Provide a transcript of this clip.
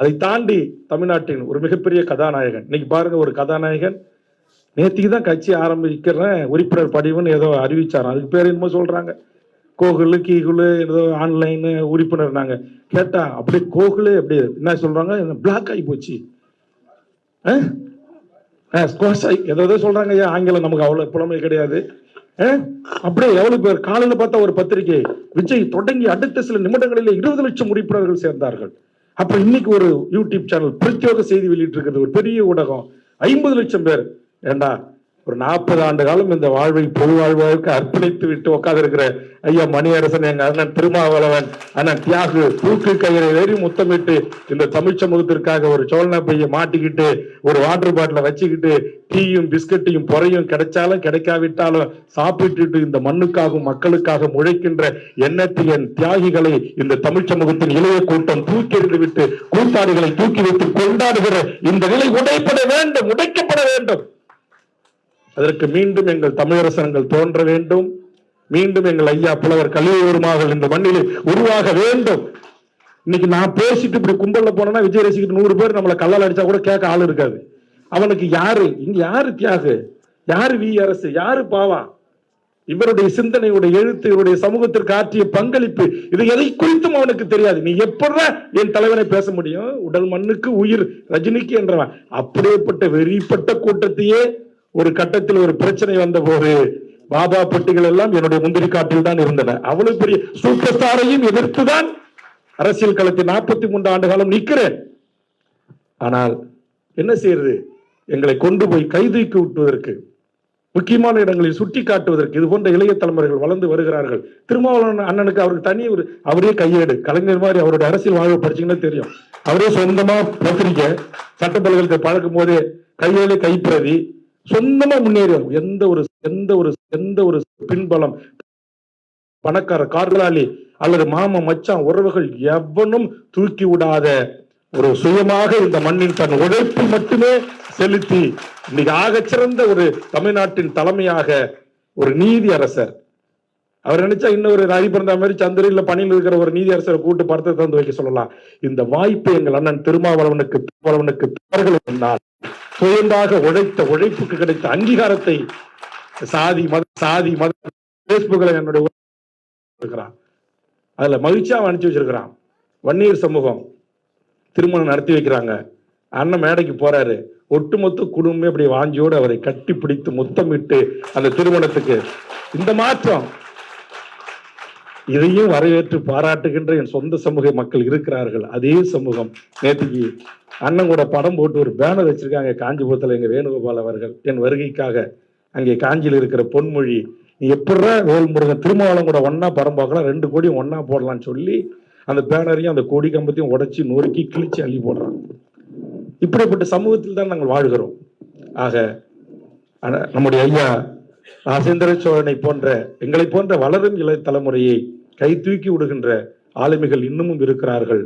அதை தாண்டி தமிழ்நாட்டின் ஒரு மிகப்பெரிய கதாநாயகன். இன்னைக்கு பாருங்க ஒரு கதாநாயகன். நேத்திக்கு தான் கட்சி ஆரம்பிக்கிறேன் உறுப்பினர் படிவுன்னு ஏதோ அறிவிச்சாராம். அதுக்கு பேர் என்னமோ சொல்றாங்க. கோகுலு கீகுலு ஏதோ ஆன்லைனு உறுப்பினர் நாங்க கேட்டா அப்படியே கோகுலு அப்படியே என்ன சொல்றாங்க? பிளாக் ஆகி போச்சு. ஸ்குவாஷ் ஆகி ஏதோ ஏதோ சொல்றாங்க ஐயா ஆங்கிலம் நமக்கு அவ்வளவு புலமை கிடையாது. அப்படியே எவ்வளவு பேர் காலையில் பார்த்தா ஒரு பத்திரிகை விஜய் தொடங்கி அடுத்த சில நிமிடங்களிலே இருபது லட்சம் உறுப்பினர்கள் சேர்ந்தார்கள். அப்ப இன்னைக்கு ஒரு யூடியூப் சேனல் பிரத்யோக செய்தி வெளியிட்டு இருக்கிறது ஒரு பெரிய ஊடகம். ஐம்பது லட்சம் பேர். ஏண்டா? ஒரு நாற்பது ஆண்டு காலம் இந்த வாழ்வை பொது வாழ்வாழ்வுக்கு அர்ப்பணித்து விட்டு உட்கார்ந்து இருக்கிற ஐயா மணியரசன் எங்க அண்ணன் திருமாவளவன் அண்ணன் தியாகு தூக்கு கயிறை ஏறி முத்தமிட்டு இந்த தமிழ் சமூகத்திற்காக ஒரு சோழனா பைய மாட்டிக்கிட்டு ஒரு வாட்டர் பாட்டில வச்சுக்கிட்டு டீயும் பிஸ்கட்டையும் பொறையும் கிடைச்சாலும் கிடைக்காவிட்டாலும் சாப்பிட்டுட்டு இந்த மண்ணுக்காகவும் மக்களுக்காக முழைக்கின்ற எண்ணத்தியன் தியாகிகளை இந்த தமிழ் சமூகத்தின் இளைய கூட்டம் தூக்கி எறிந்து விட்டு கூத்தாடிகளை தூக்கி வைத்து கொண்டாடுகிற இந்த நிலை உடைப்பட வேண்டும் உடைக்கப்பட வேண்டும். அதற்கு மீண்டும் எங்கள் தமிழரசனங்கள் தோன்ற வேண்டும். மீண்டும் எங்கள் ஐயா புலவர் கலியூருமாக இந்த மண்ணிலே உருவாக வேண்டும். இன்னைக்கு நான் பேசிட்டு இப்படி கும்பல்ல போனேன்னா விஜய் ரசிக்கிட்டு நூறு பேர் நம்மளை கல்லால் அடிச்சா கூட கேட்க ஆள் இருக்காது. அவனுக்கு யாரு? இங்க யாரு தியாகு? யாரு வி அரசு? யாரு பாவா? இவருடைய சிந்தனையுடைய எழுத்து இவருடைய சமூகத்திற்கு ஆற்றிய பங்களிப்பு இது எதை குறித்தும் அவனுக்கு தெரியாது. நீ எப்படா என் தலைவனை பேச முடியும்? உடல் மண்ணுக்கு உயிர் ரஜினிக்கு என்றவன். அப்படியேப்பட்ட வெறிப்பட்ட கூட்டத்தையே ஒரு கட்டத்தில் ஒரு பிரச்சனை வந்த போது பாபா பெட்டிகள் எல்லாம் என்னுடைய முந்திரி காட்டில் தான் இருந்தன. அவ்வளவு பெரிய சூப்பர் ஸ்டாரையும் எதிர்த்துதான் அரசியல் களத்தில் நாற்பத்தி மூன்று ஆண்டு காலம் நிற்கிறேன். ஆனால் என்ன செய்யறது? எங்களை கொண்டு போய் கைதூக்கி விட்டுவதற்கு முக்கியமான இடங்களில் சுட்டி காட்டுவதற்கு இது போன்ற இளைய தலைமுறைகள் வளர்ந்து வருகிறார்கள். திருமாவளவன் அண்ணனுக்கு அவருக்கு தனி ஒரு அவரே கையேடு. கலைஞர் மாதிரி அவருடைய அரசியல் வாழ்வு படிச்சீங்கன்னா தெரியும். அவரே சொந்தமா பத்திரிக்கை சட்ட பல்கலைக்கழகத்தை பழக்கும் போதே கையேடு கைப்பிரதி சொந்தமா முன்னேறும் எந்த ஒரு எந்த ஒரு எந்த ஒரு பின்பலம் பணக்கார கார்களாளி அல்லது மாமன் மச்சான் உறவுகள் எவனும் தூக்கி விடாத ஒரு சுயமாக இந்த மண்ணின் தன் உழைப்பு மட்டுமே செலுத்தி இன்னைக்கு ஆகச்சிறந்த ஒரு தமிழ்நாட்டின் தலைமையாக ஒரு நீதி அரசர். அவர் நினைச்சா இன்னொரு ராஜி பிறந்த மாதிரி சந்திரில பணியில் இருக்கிற ஒரு நீதி அரசரை கூட்டு படத்தை தந்து வைக்க சொல்லலாம். இந்த வாய்ப்பு எங்கள் அண்ணன் திருமாவளவனுக்கு திருமாவளவனுக்கு அவர்கள் முன்னால் சுயந்தாக உழைத்த உழைப்புக்கு கிடைத்த அங்கீகாரத்தை சாதி மத சாதி மத பேஸ்புக்கில் என்னுடைய இருக்கிறான். அதில் மகிழ்ச்சியாக அனுப்பிச்சு வச்சிருக்கிறான். வன்னியர் சமூகம் திருமணம் நடத்தி வைக்கிறாங்க. அண்ணன் மேடைக்கு போறாரு. ஒட்டுமொத்த குடும்பமே அப்படி வாஞ்சியோடு அவரை கட்டி பிடித்து முத்தமிட்டு அந்த திருமணத்துக்கு. இந்த மாற்றம் இதையும் வரவேற்று பாராட்டுகின்ற என் சொந்த சமூக மக்கள் இருக்கிறார்கள். அதே சமூகம். நேற்றுக்கு அண்ணன் கூட படம் போட்டு ஒரு பேனர் வச்சிருக்காங்க காஞ்சிபுரத்தில் எங்கள் வேணுகோபால் அவர்கள். என் வருகைக்காக அங்கே காஞ்சியில் இருக்கிற பொன்மொழி நீ எப்படா வேல் முருகன் திருமாவளம் கூட ஒன்றா படம் பார்க்கலாம் ரெண்டு கோடியும் ஒன்றா போடலாம்னு சொல்லி அந்த பேனரையும் அந்த கொடி கம்பத்தையும் உடச்சி நொறுக்கி கிழிச்சு அள்ளி போடுறாங்க. இப்படிப்பட்ட சமூகத்தில் தான் நாங்கள் வாழ்கிறோம். ஆக நம்முடைய ஐயா ராஜேந்திர சோழனை போன்ற எங்களை போன்ற வளரும் இளைய தலைமுறையை கை தூக்கி விடுகின்ற ஆளுமைகள் இன்னமும் இருக்கிறார்கள்.